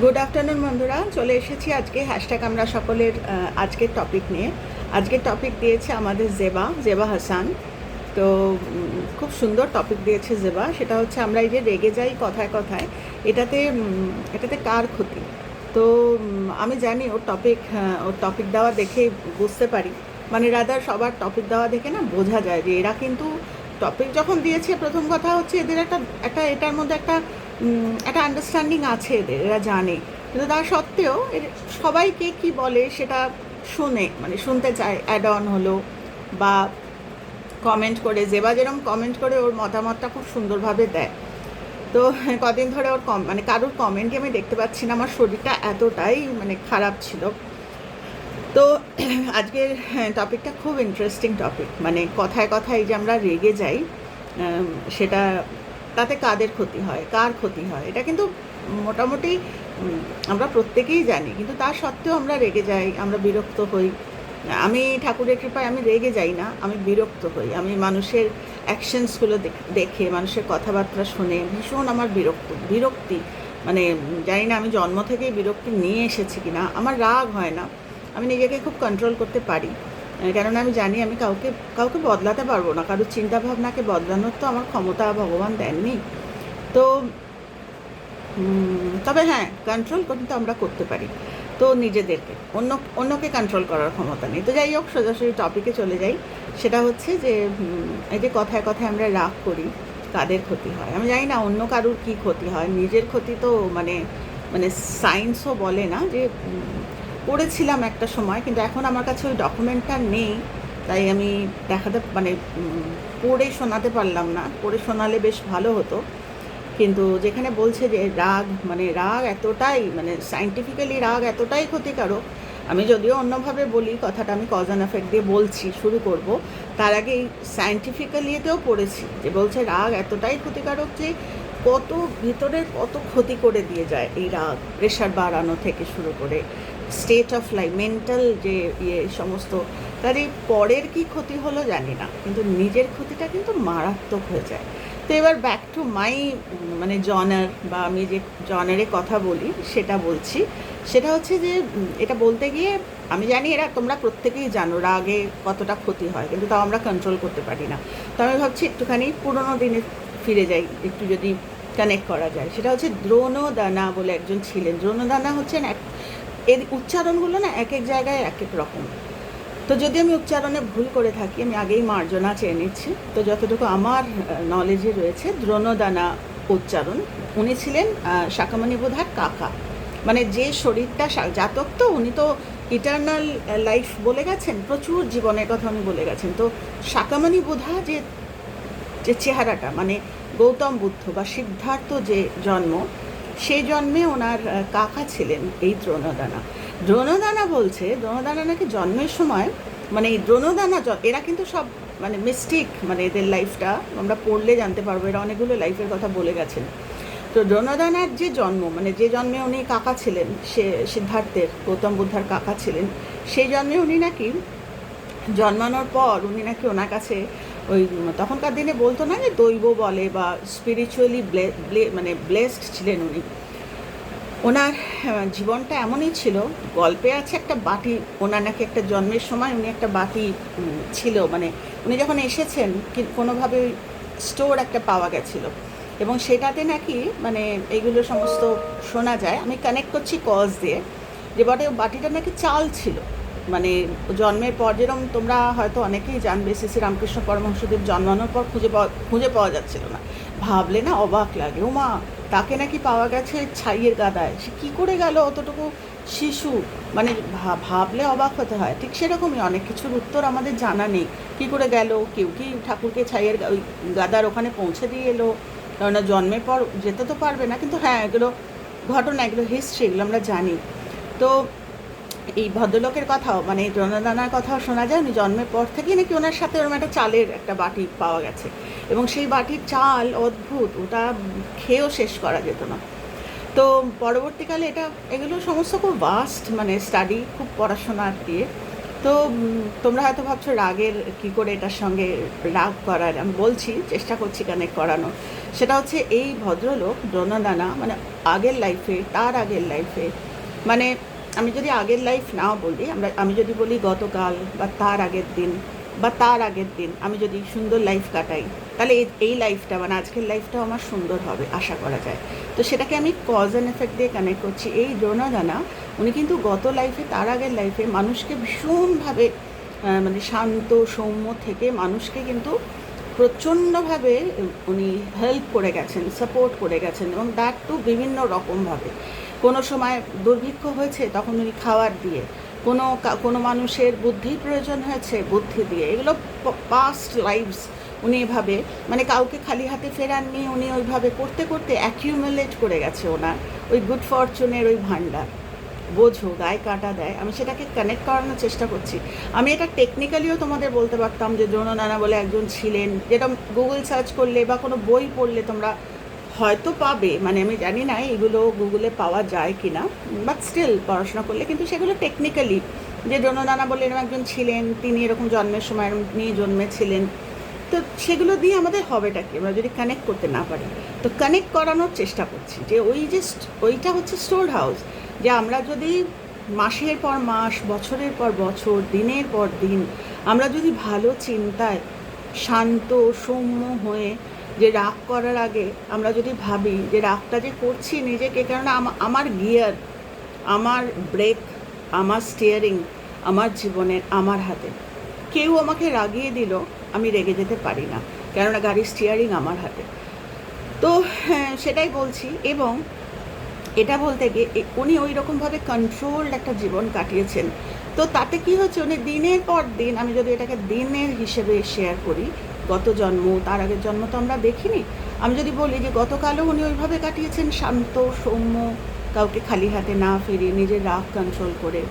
Good afternoon বন্ধুরা। চলে এসেছি আজকে হ্যাশট্যাগ আমরা সকলের আজকের টপিক নিয়ে। আজকের টপিক দিয়েছে আমাদের জেবা জেবা হাসান। তো খুব সুন্দর টপিক দিয়েছে জেবা। সেটা হচ্ছে আমরা এই যে রেগে যাই কথায় কথায়, এটাতে এটাতে কার ক্ষতি? তো আমি জানি ওর টপিক ওর টপিক দেওয়া দেখে বুঝতে পারি। মানে রাদার সবার টপিক দেওয়া দেখে না বোঝা যায় যে এরা কিন্তু টপিক যখন দিয়েছে, প্রথম কথা হচ্ছে এদের একটা একটা এটার মধ্যে একটা একটা আন্ডারস্ট্যান্ডিং আছে এদের, এরা জানে। কিন্তু তা সত্ত্বেও সবাইকে কি বলে সেটা শুনে মানে শুনতে চায় অ্যাড অন হলো বা কমেন্ট করে জেবা যেরকম কমেন্ট করে ওর মতামতটা খুব সুন্দরভাবে দেয়। তো কদিন ধরে ওর কম মানে কারোর কমেন্টই আমি দেখতে পাচ্ছি না, আমার শরীরটা এতটাই মানে খারাপ ছিল। তো আজকের টপিকটা খুব ইন্টারেস্টিং টপিক মানে কথায় কথায় যে আমরা রেগে যাই সেটা তাতে কাদের ক্ষতি হয়, কার ক্ষতি হয়? এটা কিন্তু মোটামুটি আমরা প্রত্যেকেই জানি। কিন্তু তা সত্ত্বেও আমরা রেগে যাই, আমরা বিরক্ত হই। আমি ঠাকুরের কৃপায় আমি রেগে যাই না, আমি বিরক্ত হই। আমি মানুষের অ্যাকশনসগুলো দেখে মানুষের কথাবার্তা শুনে ভীষণ আমার বিরক্ত, বিরক্তি। মানে জানি না আমি জন্ম থেকেই বিরক্তি নিয়ে এসেছি কিনা, আমার রাগ হয় না। আমি নিজেকে খুব কন্ট্রোল করতে পারি। কেননা আমি জানি আমি কাউকে কাউকে বদলাতে পারব না। কারোর চিন্তাভাবনাকে বদলানোর তো আমার ক্ষমতা ভগবান দেননি। তো তবে হ্যাঁ কন্ট্রোল কিন্তু আমরা করতে পারি। তো নিজেদেরকে, অন্য, অন্যকে কন্ট্রোল করার ক্ষমতা নেই। তো যাই হোক, সোজাসুজি টপিকে চলে যাই। সেটা হচ্ছে যে এই যে কথায় কথায় আমরা রাগ করি, কাদের ক্ষতি হয়? আমি জানি না, অন্য কারুর কি ক্ষতি হয়? নিজের ক্ষতি তো মানে মানে সায়েন্সও বলে না যে পড়েছিলাম একটা সময়, কিন্তু এখন আমার কাছে ওই ডকুমেন্টটা নেই, তাই আমি দেখাতে মানে পড়ে শোনাতে পারলাম না। পড়ে শোনালে বেশ ভালো হতো। কিন্তু যেখানে বলছে যে রাগ মানে রাগ এতটাই মানে সাইন্টিফিক্যালি রাগ এতটাই ক্ষতিকারক, আমি যদিও অন্যভাবে বলি, কথাটা আমি কজ অ্যান্ড এফেক্ট দিয়ে বলছি, শুরু করব। তার আগে এই সাইন্টিফিক্যালিতেও পড়েছি, যে বলছে রাগ এতটাই ক্ষতিকারক যে কত ভিতরের কত ক্ষতি করে দিয়ে যায় এই রাগ প্রেশার বাড়ানো থেকে শুরু করে। স্টেট অফ লাইফ মেন্টাল যে ইয়ে সমস্ত, তার এই পরের কি ক্ষতি হলো জানি না, কিন্তু নিজের ক্ষতিটা কিন্তু মারাত্মক হয়ে যায়। তো এবার ব্যাক টু মাই মানে জনার বা আমি যে জনারে কথা বলি, সেটা বলছি। সেটা হচ্ছে যে এটা বলতে গিয়ে আমি জানি এরা, তোমরা প্রত্যেকেই জানো রাগে কতটা ক্ষতি হয়, কিন্তু তাও আমরা কন্ট্রোল করতে পারি না। তো আমি ভাবছি একটুখানি পুরোনো দিনে ফিরে যাই, একটু যদি কানেক্ট করা যায়। সেটা হচ্ছে দ্রোণদানা বলে একজন ছিলেন। দ্রোণদানা হচ্ছেন এক এর উচ্চারণগুলো না এক এক জায়গায় এক এক রকম। তো যদি আমি উচ্চারণে ভুল করে থাকি, আমি আগেই মার্জনা চেয়ে নিচ্ছি। তো যতটুকু আমার নলেজে রয়েছে, দ্রোণদানা উচ্চারণ। উনি ছিলেন শাকামণি বোধার কাকা। মানে যে শরীরটা জাতক তো, উনি তো ইটার্নাল লাইফ বলে গেছেন, প্রচুর জীবনের কথা উনি বলে গেছেন। তো শাকামণি বোধা যে যে চেহারাটা মানে গৌতম বুদ্ধ বা সিদ্ধার্থ যে জন্ম সেই জন্মে ওনার কাকা ছিলেন এই দ্রোণদানা। দ্রোণদানা বলছে, দ্রোণদানা নাকি জন্মের সময় মানে এই দ্রোণদানা এরা কিন্তু সব মানে মিস্টিক মানে এদের লাইফটা আমরা পড়লে জানতে পারব, এরা অনেকগুলো লাইফের কথা বলে গেছেন। তো দ্রোণদানার যে জন্ম মানে যে জন্মে উনি কাকা ছিলেন, সে সিদ্ধার্থের, গৌতম বুদ্ধার কাকা ছিলেন, সেই জন্মে উনি নাকি জন্মানোর পর উনি নাকি ওনার কাছে ওই তখনকার দিনে বলতো না যে দৈব বলে বা স্পিরিচুয়ালি মানে ব্লেসড ছিলেন উনি। ওনার জীবনটা এমনই ছিল, গল্পে আছে একটা বাটি, ওনার নাকি একটা জন্মের সময় উনি একটা বাটি ছিল মানে উনি যখন এসেছেন কোনোভাবে স্টোর একটা পাওয়া গেছিল। এবং সেটাতে নাকি মানে এইগুলো সমস্ত শোনা যায়। আমি কানেক্ট করছি কজ দিয়ে, যে বটে, বাটিটা নাকি চাল ছিল। মানে জন্মের পর যেরকম তোমরা হয়তো অনেকেই জানবে শ্রী শ্রী রামকৃষ্ণ পরমহংসদেব জন্মানোর পর খুঁজে পাওয়া খুঁজে পাওয়া যাচ্ছিল না। ভাবলে না অবাক লাগে ওমা তাকে নাকি পাওয়া গেছে ছাইয়ের গাদায়। সে কী করে গেল অতটুকু শিশু? মানে ভাবলে অবাক হতে হয়। ঠিক সেরকমই অনেক কিছুর উত্তর আমাদের জানা নেই। কী করে গেল? কেউ কি ঠাকুরকে ছাইয়ের ওই গাদার ওখানে পৌঁছে দিয়ে এলো? কেননা জন্মের পর যেতে তো পারবে না। কিন্তু হ্যাঁ এগুলো ঘটনা, এগুলো হিস্ট্রি এগুলো আমরা জানি। তো এই ভদ্রলোকের কথাও মানে দ্রোণদানার কথাও শোনা যায়। উনি জন্মের পর থেকেই নাকি ওনার সাথে ওরকম একটা চালের একটা বাটি পাওয়া গেছে। এবং সেই বাটির চাল অদ্ভুত, ওটা খেয়েও শেষ করা যেত না। তো পরবর্তীকালে এটা, এগুলো সমস্ত খুব ভাস্ট মানে স্টাডি খুব পড়াশোনা দিয়ে তো তোমরা হয়তো ভাবছ রাগের কি করে এটার সঙ্গে রাগ করার, আমি বলছি, চেষ্টা করছি কানেক্ট করানো। সেটা হচ্ছে এই ভদ্রলোক দ্রোণদানা মানে আগের লাইফে তার আগের লাইফে মানে আমি যদি আগের লাইফ নাও বলি, আমরা, আমি যদি বলি গতকাল বা তার আগের দিন বা তার আগের দিন আমি যদি সুন্দর লাইফ কাটাই, তাহলে এই- লাইফটা মানে আজকের লাইফটাও আমার সুন্দর হবে, আশা করা যায়। তো সেটাকে আমি কজ অ্যান্ড এফেক্ট দিয়ে কানেক্ট করছি। এই জোনা জানা উনি কিন্তু গত লাইফে তার আগের লাইফে মানুষকে ভীষণভাবে মানে শান্ত, সৌম্য থেকে মানুষকে কিন্তু প্রচণ্ডভাবে উনি হেল্প করে গেছেন সাপোর্ট করে গেছেন এবং দ্যাট টু বিভিন্ন রকমভাবে। কোনো সময় দুর্ভিক্ষ হয়েছে, তখন উনি খাওয়ার দিয়ে। কোনো কোনো মানুষের বুদ্ধির প্রয়োজন হয়েছে, বুদ্ধি দিয়ে। এগুলো পাস্ট লাইফস উনি এভাবে মানে কাউকে খালি হাতে ফেরাননি, উনি ওইভাবে করতে করতে অ্যাকিউমুলেট করে গেছে ওনার। ওই গুড ফরচুনের ওই ভাণ্ডার। বোঝো, গায়ে কাটা দেয়। আমি সেটাকে কানেক্ট করানোর চেষ্টা করছি। আমি এটা টেকনিক্যালিও তোমাদের বলতে পারতাম যে দ্রোণ নানা বলে একজন ছিলেন, যেটা গুগল সার্চ করলে বা কোনো বই পড়লে তোমরা হয়তো পাবে। মানে আমি জানি না এগুলো গুগলে পাওয়া যায় কি না বাট স্টিল পড়াশোনা করলে কিন্তু সেগুলো টেকনিক্যালি যে নানা বলে এরকম একজন ছিলেন, তিনি এরকম জন্মের সময় নিয়ে জন্মেছিলেন। তো সেগুলো দিয়ে আমাদের হবেটা কি? আমরা যদি কানেক্ট করতে না পারি। তো কানেক্ট করানোর চেষ্টা করছি যে ওই যে ওইটা হচ্ছে স্টোর হাউস যে আমরা যদি মাসের পর মাস, বছরের পর বছর, দিনের পর দিন, আমরা যদি ভালো চিন্তায় শান্ত সৌম্য হয়ে যে রাগ করার আগে আমরা যদি ভাবি যে রাগটা যে করছি নিজেকে কেননা আমার গিয়ার আমার ব্রেক আমার স্টিয়ারিং আমার জীবনের আমার হাতে। কেউ আমাকে রাগিয়ে দিল আমি রেগে যেতে পারি না কেননা গাড়ির স্টিয়ারিং আমার হাতে। তো হ্যাঁ, সেটাই বলছি এবং এটা বলতে গিয়ে উনি ওই রকমভাবে কন্ট্রোলড একটা জীবন কাটিয়েছেন। তো তাতে কি হচ্ছে উনি দিনের পর দিন, আমি যদি এটাকে দিনের হিসেবে শেয়ার করি, গত জন্ম, তার আগের জন্ম তো আমরা দেখিনি, আমি যদি বলি যে গতকালও উনি ওইভাবে কাটিয়েছেন, শান্ত, সৌম্য, কাউকে খালি হাতে না ফিরিয়ে নিজের রাগ কন্ট্রোল করে।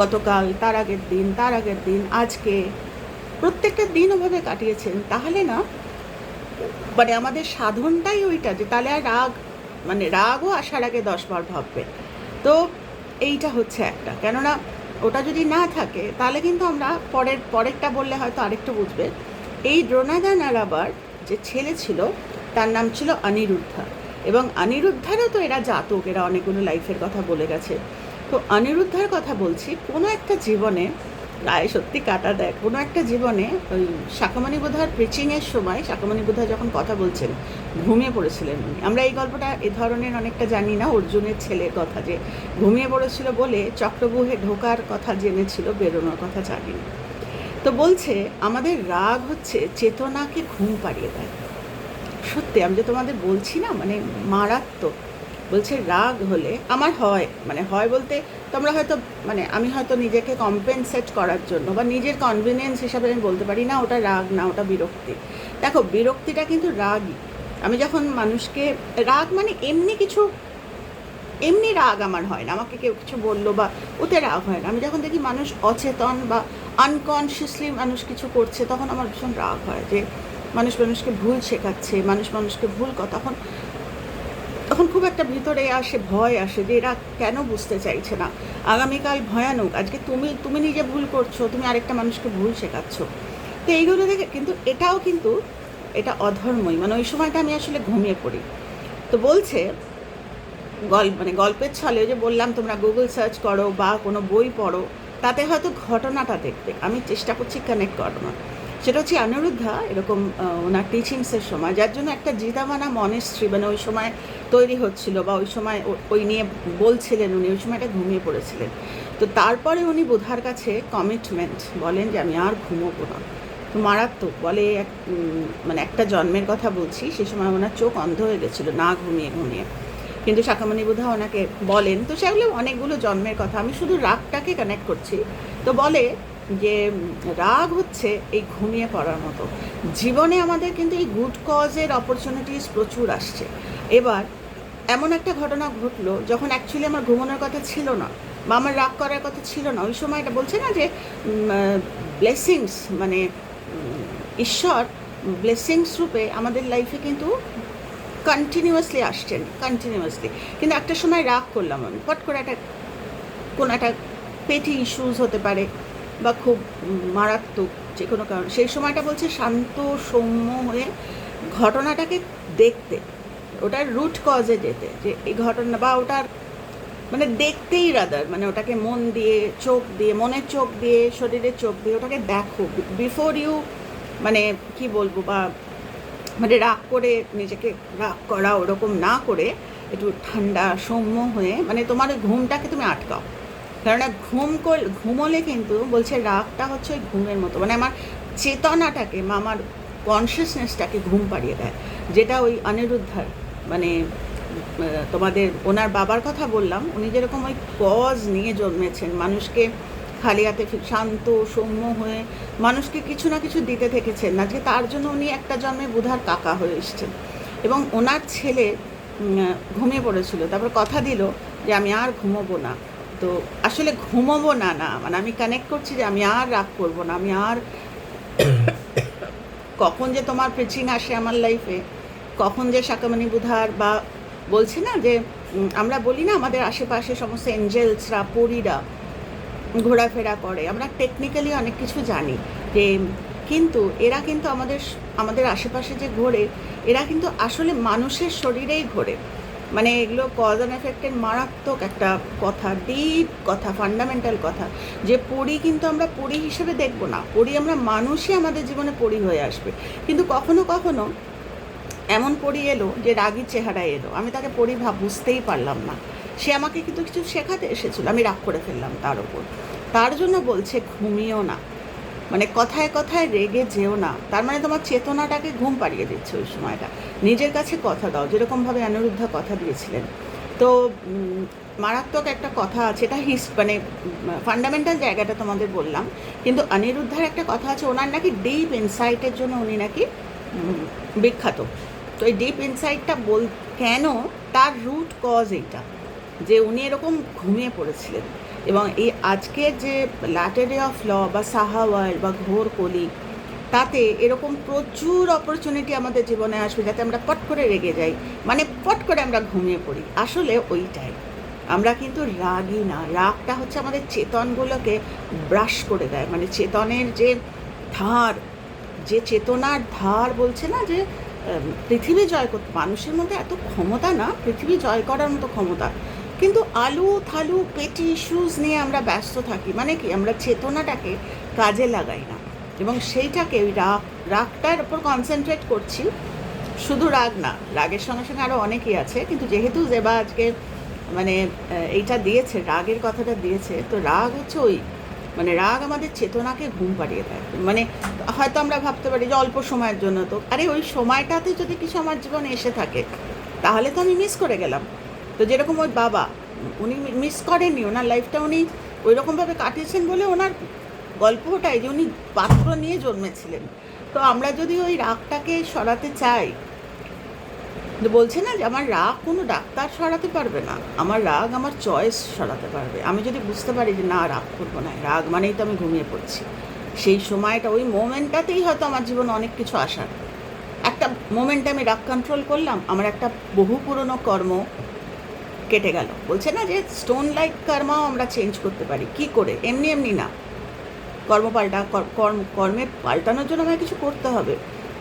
গতকাল, তার আগের দিন, তার আগের দিন, আজকে প্রত্যেকটা দিন ওভাবে কাটিয়েছেন, তাহলে না মানে আমাদের সাধনটাই ওইটা যে তাহলে আর রাগ মানে রাগও আসার আগে দশবার ভাববে। তো এইটা হচ্ছে একটা। কেননা ওটা যদি না থাকে, তাহলে কিন্তু আমরা পরের, পরেরটা বললে হয়তো আরেকটু বুঝবে। এই দ্রোণাদানার আবার যে ছেলে ছিল, তার নাম ছিল অনিরুদ্ধা। এবং অনিরুদ্ধারও তো এরা জাতক, এরা অনেকগুলো লাইফের কথা বলে গেছে। তো অনিরুদ্ধার কথা বলছি, কোনো একটা জীবনে গায়ে সত্যি কাটা দেয় কোনো একটা জীবনে ওই শাকামণি বোধার প্রিচিংয়ের সময় শাকামণি বোধা যখন কথা বলছেন, ঘুমিয়ে পড়েছিলেন উনি। আমরা এই গল্পটা এ ধরনের অনেকটা জানি না, অর্জুনের ছেলের কথা যে ঘুমিয়ে পড়েছিল বলে চক্রবুহে ঢোকার কথা জেনেছিল, বেরোনোর কথা জানি না তো বলছে, আমাদের রাগ হচ্ছে চেতনাকে ঘুম পাড়িয়ে দেয়। সত্যি আমি যে তোমাদের বলছি না মানে মারাত্মক। বলছে, রাগ হলে আমার হয়। মানে হয় বলতে তোমরা হয়তো মানে আমি হয়তো নিজেকে কম্পেনসেট করার জন্য বা নিজের কনভিনিয়েন্স হিসাবে আমি বলতে পারি, না, ওটা রাগ, না, ওটা বিরক্তি। দেখো, বিরক্তিটা কিন্তু রাগই। আমি যখন মানুষকে, রাগ মানে এমনি কিছু, এমনি রাগ আমার হয় না। আমাকে কেউ কিছু বলল বা ওতে রাগ হয় না। আমি যখন দেখি মানুষ অচেতন বা আনকনসিয়াসলি মানুষ কিছু করছে, তখন আমার ভীষণ রাগ হয় যে মানুষ মানুষকে ভুল শেখাচ্ছে, মানুষ মানুষকে ভুল কথা, তখন তখন খুব একটা ভিতরে আসে, ভয় আসে যে এরা কেন বুঝতে চাইছে না। আগামীকাল ভয়ানক, আজকে তুমি তুমি নিজে ভুল করছ, তুমি আরেকটা মানুষকে ভুল শেখাচ্ছ। তো এইগুলো দেখে কিন্তু এটাও কিন্তু, এটা অধর্মই। মানে ওই সময়টা আমি আসলে ঘুমিয়ে পড়ি। তো বলছে গল্প মানে গল্পের ছলে যে বললাম, তোমরা গুগল সার্চ করো বা কোনো বই পড়ো, তাতে হয়তো ঘটনাটা দেখবে। আমি চেষ্টা করছি কানেক্ট করানোর। সেটা হচ্ছে অনিরুদ্ধা, এরকম ওনার টিচিংসের সময়, যার জন্য একটা জিদামানা মনেস্ট্রি মানে ওই সময় তৈরি হচ্ছিল বা ওই সময় ওই নিয়ে বলছিলেন উনি, ওই সময়টা ঘুমিয়ে পড়েছিলেন। তো তারপরে উনি বোধার কাছে কমিটমেন্ট বলেন যে, আমি আর ঘুমোবো না। তো মারাত্মক, বলে এক মানে একটা জন্মের কথা বলছি, সে সময় ওনার চোখ অন্ধ হয়ে গেছিল, না ঘুমিয়ে ঘুমিয়ে। কিন্তু শাখামণি বোধা ওনাকে বলেন, তো সেগুলো অনেকগুলো জন্মের কথা, আমি শুধু রাগটাকে কানেক্ট করছি। তো বলে যে রাগ হচ্ছে এই ঘুমিয়ে পড়ার মতো। জীবনে আমাদের কিন্তু এই গুড কজের অপরচুনিটিস প্রচুর আসছে। এবার এমন একটা ঘটনা ঘটলো যখন অ্যাকচুয়ালি আমার ঘুমানোর কথা ছিল না বা আমার রাগ করার কথা ছিল না। ওই সময়টা বলছে না যে ব্লেসিংস মানে ঈশ্বর ব্লেসিংস রূপে আমাদের লাইফে কিন্তু কন্টিনিউয়াসলি আসছেন কন্টিনিউয়াসলি কিন্তু একটা সময় রাগ করলাম আমি। ফট করে একটা, কোনো একটা পেটি ইস্যুস হতে পারে বা খুব মারাত্মক যে কোনো কারণ। সেই সময়টা বলছে শান্ত সৌম্য হয়ে ঘটনাটাকে দেখতে, ওটার রুট কজে যেতে, যে এই ঘটনা বা ওটার মানে দেখতেই রাদার মানে ওটাকে মন দিয়ে, চোখ দিয়ে, মনের চোখ দিয়ে, শরীরের চোখ দিয়ে ওটাকে দেখো। বিফোর ইউ মানে কি বলব বা মানে রাগ করে নিজেকে রাগ করা ওরকম না করে, একটু ঠান্ডা সৌম্য হয়ে মানে তোমার ঘুমটাকে তুমি আটকাও। কেননা ঘুম ঘুমোলে কিন্তু বলছে রাগটা হচ্ছে ওই ঘুমের মতো। মানে আমার চেতনাটাকে বা আমার কনসিয়াসনেসটাকে ঘুম পাড়িয়ে দেয়। যেটা ওই অনিরুদ্ধার মানে তোমাদের ওনার বাবার কথা বললাম, উনি যেরকম ওই কজ নিয়ে জন্মেছেন, মানুষকে খালি হাতে শান্ত, সৌম্য হয়ে মানুষকে কিছু না কিছু দিতে থেকেছেন। আজকে তার জন্য উনি একটা জন্মে বুধার কাকা হয়ে এসছেন। এবং ওনার ছেলে ঘুমিয়ে পড়েছিল। তারপর কথা দিল যে, আমি আর ঘুমোবো না। তো আসলে ঘুমোবো না না। মানে আমি কানেক্ট করছি যে আমি আর রাগ করব না, আমি আর কখন যে তোমার প্রিচিং আসে আমার লাইফে কখন যে শাকামণি বুধার বা বলছি না যে আমরা বলি না আমাদের আশেপাশে সমস্ত এঞ্জেলসরা পরীরা ঘোরাফেরা করে। আমরা টেকনিক্যালি অনেক কিছু জানি যে, কিন্তু এরা কিন্তু আমাদের আমাদের আশেপাশে যে ঘোরে, এরা কিন্তু আসলে মানুষের শরীরেই ঘোরে। মানে এগুলো কজ অ্যান্ড এফেক্টের মারাত্মক একটা কথা ডিপ কথা ফান্ডামেন্টাল কথা। যে পড়ি কিন্তু আমরা পড়ি হিসেবে দেখব না। পড়ি আমরা মানুষই আমাদের জীবনে পড়ি হয়ে আসবে। কিন্তু কখনো কখনো এমন পড়ি এলো যে রাগী চেহারা এলো। আমি তাকে পড়ি ভাব বুঝতেই পারলাম না। সে আমাকে কিন্তু কিছু শেখাতে এসেছিল। আমি রাগ করে ফেললাম তার ওপর তার জন্য বলছে, ঘুমিও না। মানে কথায় কথায় রেগে যেও না। তার মানে তোমার চেতনাটাকে ঘুম পাড়িয়ে দিচ্ছে ওই সময়টা। নিজের কাছে কথা দাও, যেরকমভাবে অনিরুদ্ধা কথা দিয়েছিলেন। তো মারাত্মক একটা কথা আছে, এটা হিস মানে ফান্ডামেন্টাল জায়গাটা তোমাদের বললাম। কিন্তু অনিরুদ্ধার একটা কথা আছে, ওনার নাকি ডিপ ইনসাইটের জন্য উনি নাকি বিখ্যাত। তো এই ডিপ ইনসাইটটা বল, কেন তার রুট কজ এইটা? যে উনি এরকম ঘুমিয়ে পড়েছিলেন। এবং এই আজকের যে ল্যাটারে অফ ল বা সাহা ওয়ার্ল্ড বা ঘোর কলি, তাতে এরকম প্রচুর অপরচুনিটি আমাদের জীবনে আসবে যাতে আমরা পট করে রেগে যাই। মানে পট করে আমরা ঘুমিয়ে পড়ি। আসলে ওইটাই। আমরা কিন্তু রাগই না। রাগটা হচ্ছে আমাদের চেতনগুলোকে ব্রাশ করে দেয়। মানে চেতনের যে ধার, যে চেতনার ধার বলছে না যে পৃথিবী জয় করতে। মানুষের মধ্যে এত ক্ষমতা না, পৃথিবী জয় করার মতো ক্ষমতা। কিন্তু আলু, থালু, পেটি ইস্যুস নিয়ে আমরা ব্যস্ত থাকি। মানে কি, আমরা চেতনাটাকে কাজে লাগাই না। এবং সেইটাকে ওই রাগ, রাগটার উপর কনসেন্ট্রেট করছি। শুধু রাগ না, রাগের সঙ্গে সঙ্গে আরও অনেকই আছে। কিন্তু যেহেতু জেবা আজকে মানে এইটা দিয়েছে, রাগের কথাটা দিয়েছে, তো রাগ হচ্ছে ওই মানে রাগ আমাদের চেতনাকে ঘুম পাড়িয়ে দেয়। মানে হয়তো আমরা ভাবতে পারি যে অল্প সময়ের জন্য তো। আরে ওই সময়টাতে যদি কিছু আমার জীবনে এসে থাকে, তাহলে তো আমি মিস করে গেলাম। তো যেরকম ওই বাবা, উনি মিস করেননি, ওনার লাইফটা উনি ওই রকমভাবে কাটিয়েছেন বলে ওনার গল্প ওটাই যে উনি পাত্র নিয়ে জন্মেছিলেন। তো আমরা যদি ওই রাগটাকে সরাতে চাই বলছে না যে আমার রাগ কোনো ডাক্তার সরাতে পারবে না, আমার রাগ আমার চয়েস সরাতে পারবে। আমি যদি বুঝতে পারি যে না, রাগ করব না, রাগ মানেই তো আমি ঘুমিয়ে পড়ছি। সেই সময়টা, ওই মোমেন্টটাতেই হয়তো আমার জীবনে অনেক কিছু আসার। একটা মোমেন্টে আমি রাগ কন্ট্রোল করলাম, আমার একটা বহু পুরনো কর্ম কেটে গেল। বলছে না যে স্টোন লাইক কর্মাও আমরা চেঞ্জ করতে পারি। কি করে? এমনি এমনি না। কর্ম পাল্টা কর্ম, কর্মে পাল্টানোর জন্য আমাকে কিছু করতে হবে।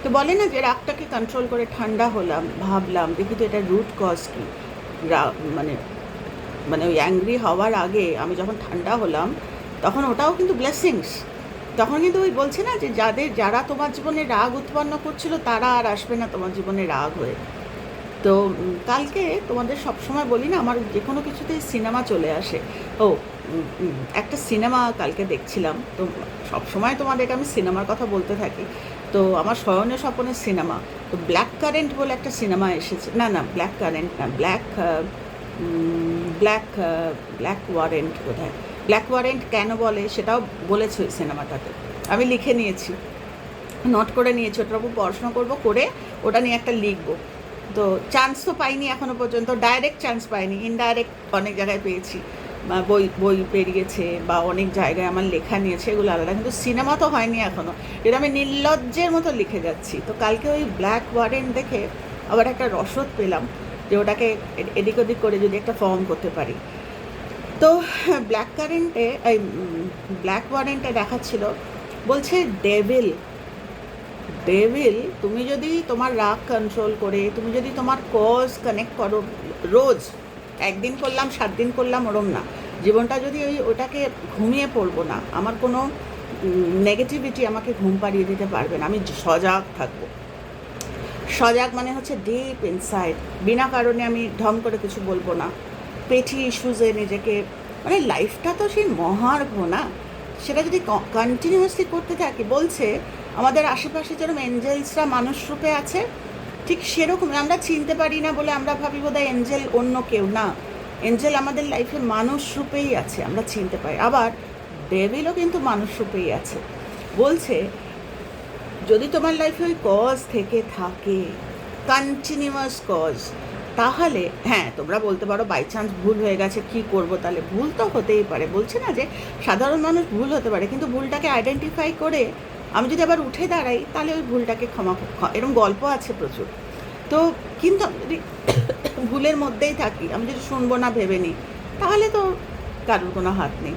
তো বলে না যে রাগটাকে কন্ট্রোল করে ঠান্ডা হলাম, ভাবলাম, দেখি তো এটা রুট কজ কি। মানে মানে ওই অ্যাংরি হওয়ার আগে আমি যখন ঠান্ডা হলাম, তখন ওটাও কিন্তু ব্লেসিংস তখন কিন্তু ওই বলছে না যে যাদের, যারা তোমার জীবনে রাগ উৎপন্ন করছিল, তারা আর আসবে না তোমার জীবনে রাগ হয়ে। তো কালকে তোমাদের সব সময় বলি না, আমার যে কোনো কিছুতেই সিনেমা চলে আসে। ও একটা সিনেমা কালকে দেখছিলাম। তো সব সময় তোমাদেরকে আমি সিনেমার কথা বলতে থাকি। তো আমার শয়নে স্বপনের সিনেমা, তো ব্ল্যাক কারেন্ট বলে একটা সিনেমা এসেছে। না না ব্ল্যাক কারেন্ট না ব্ল্যাক ব্ল্যাক ব্ল্যাক ওয়ারেন্ট বোধ হয় ব্ল্যাক ওয়ারেন্ট কেন বলে সেটাও বলেছে ওই সিনেমাটাতে। আমি লিখে নিয়েছি। নোট করে নিয়েছি। ওটার উপর পড়াশোনা করব, করে ওটা নিয়ে একটা লিখব। তো চান্স তো পাইনি এখনও পর্যন্ত ডাইরেক্ট চান্স পাইনি ইনডাইরেক্ট অনেক জায়গায় পেয়েছি। বা বই বই বেরিয়েছে বা অনেক জায়গায় আমার লেখা নিয়েছে, এগুলো আলাদা। কিন্তু সিনেমা তো হয়নি এখনও এটা আমি নির্লজ্জের মতো লিখে যাচ্ছি। তো কালকে ওই ব্ল্যাক ওয়ারেন্ট দেখে আবার একটা রসদ পেলাম যে ওটাকে এদিক ওদিক করে যদি একটা ফর্ম করতে পারি। তো ব্ল্যাক কারেন্টে এই ব্ল্যাক ওয়ারেন্টে দেখাচ্ছিল, বলছে ডেভিল ডেভিল তুমি যদি তোমার রাগ কন্ট্রোল করে, তুমি যদি তোমার কজ কানেক্ট করো রোজ, একদিন করলাম, সাত দিন করলাম, ওরম না। জীবনটা যদি ওই ওটাকে ঘুমিয়ে পড়ব না, আমার কোনো নেগেটিভিটি আমাকে ঘুম পাড়িয়ে দিতে পারবে না, আমি সজাগ থাকব। সজাগ মানে হচ্ছে ডিপ ইনসাইড বিনা কারণে আমি ঢং করে কিছু বলব না। পেটি ইস্যুজে নিজেকে মানে লাইফটা তো সেই মহার্ঘ না। সেটা যদি কন্টিনিউয়াসলি করতে থাকি, বলছে আমাদের আশেপাশে যেরকম এঞ্জেলসরা মানুষ রূপে আছে, ঠিক সেরকম আমরা চিনতে পারি না বলে আমরা ভাবি বোধহয় এঞ্জেল অন্য কেউ না। এঞ্জেল আমাদের লাইফে মানুষ রূপেই আছে, আমরা চিনতে পারি। আবার ডেভিলও কিন্তু মানুষ রূপেই আছে। বলছে, যদি তোমার লাইফে ওই কজ থেকে থাকে কন্টিনিউয়াস কজ তাহলে হ্যাঁ তোমরা বলতে পারো বাই চান্স ভুল হয়ে গেছে, কি করব তাহলে? ভুল তো হতেই পারে। বলছে না যে সাধারণ মানুষ ভুল হতে পারে, কিন্তু ভুলটাকে আইডেন্টিফাই করে আমি যদি আবার উঠে দাঁড়াই, তাহলে ওই ভুলটাকে ক্ষমা ক্ষ- এরকম গল্প আছে প্রচুর। তো কিন্তু যদি ভুলের মধ্যেই থাকি, আমি যদি শুনব না, ভেবে নিই, তাহলে তো কারোর কোনো হাত নেই।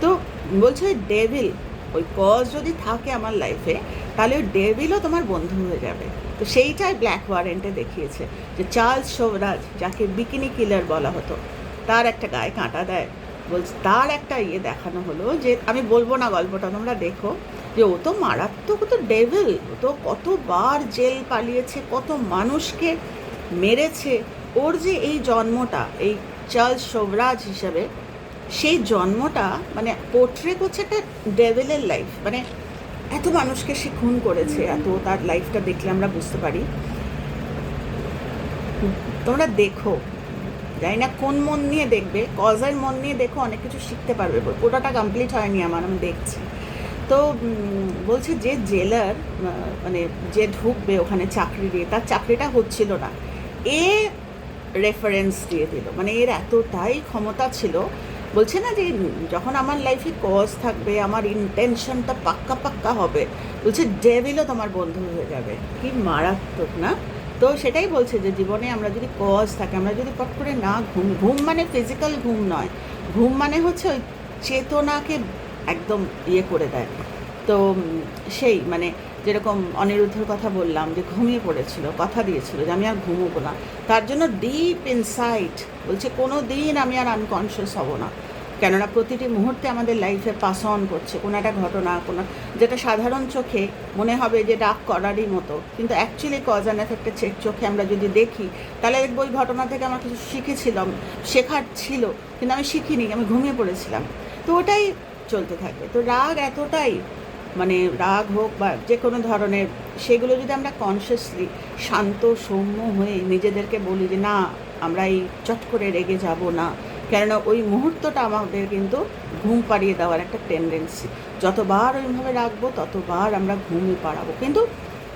তো বলছে ওই ডেভিল ওই কজ যদি থাকে আমার লাইফে তাহলে ওই ডেভিলও তোমার বন্ধু হয়ে যাবে। তো সেইটাই ব্ল্যাক ওয়ারেন্টে দেখিয়েছে যে চার্লস শোভরাজ যাকে বিকিনি কিলার বলা হতো, তার একটা গায়ে কাঁটা দেয়। বলছে, তার একটা ইয়ে দেখানো হলো যে, আমি বলব না গল্পটা, তোমরা দেখো, যে ও তো মারাত্মক, ও তো ডেভিল ও তো কতবার জেল পালিয়েছে, কত মানুষকে মেরেছে। ওর যে এই জন্মটা, এই চার্লস শোভরাজ হিসাবে, সেই জন্মটা মানে পোর্ট্রে করছে একটা ডেভিলের লাইফ মানে এত মানুষকে সে খুন করেছে, এত তার লাইফটা দেখলে আমরা বুঝতে পারি। তোমরা দেখো জানি না কোন মন নিয়ে দেখবে কজের মন নিয়ে দেখো অনেক কিছু শিখতে পারবে পুরোটা কমপ্লিট হয়নি আমার, আমি দেখছি। তো বলছে যে জেলার মানে যে ঢুকবে ওখানে চাকরি দিয়ে, তার চাকরিটা হচ্ছিল না। এ রেফারেন্স দিয়ে দিল মানে এর এতটাই ক্ষমতা ছিল, বলছে না যে যখন আমার লাইফে কজ থাকবে, আমার ইন্টেনশনটা পাক্কা পাক্কা হবে, বলছে ডেভিলও তোমার বন্ধু হয়ে যাবে। কি মারাত্মক, না? তো সেটাই বলছে যে জীবনে আমরা যদি কজ থাকে, আমরা যদি পট করে না ঘুম ঘুম মানে ফিজিক্যাল ঘুম নয়। ঘুম মানে হচ্ছে ওই চেতনাকে একদম ইয়ে করে দেয়। তো সেই মানে যেরকম অনিরুদ্ধর কথা বললাম যে ঘুমিয়ে পড়েছিল, কথা দিয়েছিল যে আমি আর ঘুমোবো না। তার জন্য ডিপ ইনসাইট বলছে কোনো দিন আমি আর আনকনসিয়াস হব না। কেননা প্রতিটি মুহূর্তে আমাদের লাইফে পাস অন করছে, কোনো একটা ঘটনা, কোনো যেটা সাধারণ চোখে মনে হবে যে ডাক করারই মতো। কিন্তু অ্যাকচুয়ালি কজ অ্যান্ড এফেক্টের চোখে আমরা যদি দেখি, তাহলে দেখব ওই ঘটনা থেকে আমার কিছু শিখেছিলাম, শেখার ছিল, কিন্তু আমি শিখিনি, আমি ঘুমিয়ে পড়েছিলাম। তো ওটাই চলতে থাকবে তো রাগ এতটাই মানে রাগ হোক বা যে কোনো ধরনের, সেগুলো যদি আমরা কনসিয়াসলি শান্ত, সৌম্য হয়ে নিজেদেরকে বলি যে, না, আমরা এই চট করে রেগে যাব না। কেননা ওই মুহূর্তটা আমাদের কিন্তু ঘুম পাড়িয়ে দেওয়ার একটা টেন্ডেন্সি যতবার ওইভাবে রাখব, ততবার আমরা ঘুমই পাড়াবো। কিন্তু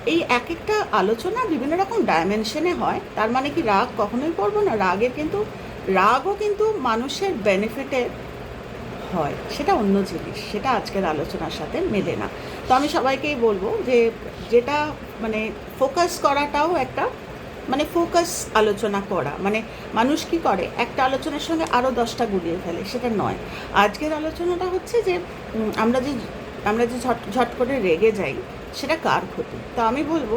এই এক একটা আলোচনা বিভিন্ন রকম ডাইমেনশনে হয়। তার মানে কি রাগ কখনোই করব না। রাগের কিন্তু, রাগও কিন্তু মানুষের বেনিফিটে হয়। সেটা অন্য জিনিস। সেটা আজকের আলোচনার সাথে মেলে না। তো আমি সবাইকেই বলব যে, যেটা মানে ফোকাস করাটাও একটা মানে ফোকাস আলোচনা করা। মানে মানুষ কি করে? একটা আলোচনার সঙ্গে আরও দশটা গুলিয়ে ফেলে, সেটা নয়। আজকের আলোচনাটা হচ্ছে যে আমরা যে আমরা যে ঝট ঝট করে রেগে যাই, সেটা কার ক্ষতি? তো আমি বলব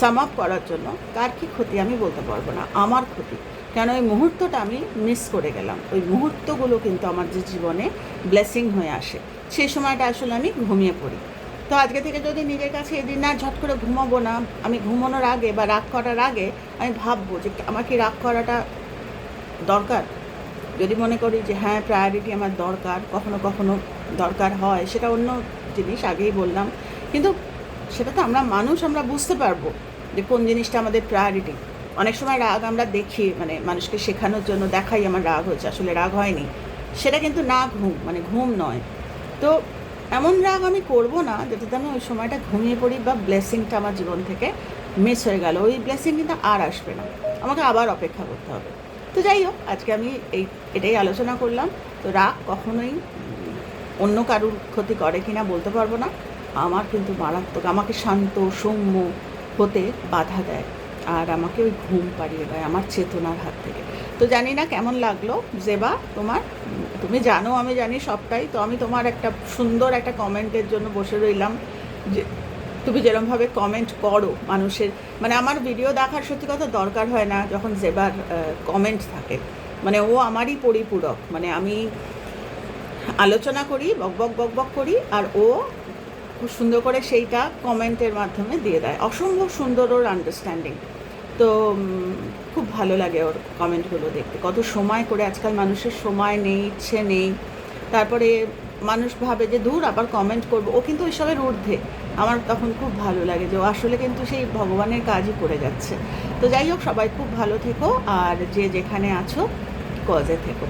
সাম আপ করার জন্য কার কি ক্ষতি আমি বলতে পারব না, আমার ক্ষতি। কেন ওই মুহূর্তটা আমি মিস করে গেলাম। ওই মুহূর্তগুলো কিন্তু আমার যে জীবনে ব্লেসিং হয়ে আসে। সেই সময়টা আসলে আমি ঘুমিয়ে পড়ি। তো আজকে থেকে যদি নিজের কাছে এদিন না ঝট করে ঘুমাবো না, আমি ঘুমানোর আগে বা রাগ করার আগে আমি ভাববো যে আমার কি রাগ করাটা দরকার? যদি মনে করি যে হ্যাঁ প্রায়োরিটি আমার দরকার, কখনো কখনো দরকার হয়, সেটা অন্য জিনিস, আগেই বললাম। কিন্তু সেটা তো আমরা মানুষ, আমরা বুঝতে পারব যে কোন জিনিসটা আমাদের প্রায়োরিটি অনেক সময় রাগ আমরা দেখি মানে মানুষকে শেখানোর জন্য দেখাই আমার রাগ হয়েছে, আসলে রাগ হয়নি। সেটা কিন্তু না ঘুম মানে ঘুম নয়। তো এমন রাগ আমি করব না যেটাতে আমি ওই সময়টা ঘুমিয়ে পড়ি বা ব্লেসিংটা আমার জীবন থেকে মিস হয়ে গেল। ওই ব্লেসিং কিন্তু আর আসবে না। আমাকে আবার অপেক্ষা করতে হবে। তো যাই হোক, আজকে আমি এই, এটাই আলোচনা করলাম। তো রাগ কখনোই অন্য কারুর ক্ষতি করে কি না বলতে পারব না। আমার কিন্তু মারাত্মক, আমাকে শান্ত, সৌম্য হতে বাধা দেয় আর আমাকে ওই ঘুম পাড়িয়ে দেয় আমার চেতনার হাত থেকে। তো জানি না কেমন লাগল। জেবা, তোমার? তুমি জানো আমি জানি সবটাই, তো আমি তোমার একটা সুন্দর একটা কমেন্টের জন্য বসে রইলাম যে, তুমি যেরমভাবে কমেন্ট করো মানুষের মানে আমার ভিডিও দেখার সত্যি কথা দরকার হয় না যখন জেবার কমেন্ট থাকে। মানে ও আমারই পরিপূরক মানে আমি আলোচনা করি, বক বক বক বক করি, আর ও খুব সুন্দর করে সেইটা কমেন্টের মাধ্যমে দিয়ে দেয়। অসম্ভব সুন্দর ওর আন্ডারস্ট্যান্ডিং তো খুব ভালো লাগে ওর কমেন্টগুলো দেখতে। কত সময় করে আজকাল মানুষের সময় নেই, ইচ্ছে নেই। তারপরে মানুষ ভাবে যে দূর আবার কমেন্ট করব। ও কিন্তু ওইসবের ঊর্ধ্বে। আমার তখন খুব ভালো লাগে যে, ও আসলে কিন্তু সেই ভগবানের কাজই করে যাচ্ছে। তো যাই হোক, সবাই খুব ভালো থেকো। আর যে যেখানে আছো, কজে থেকো।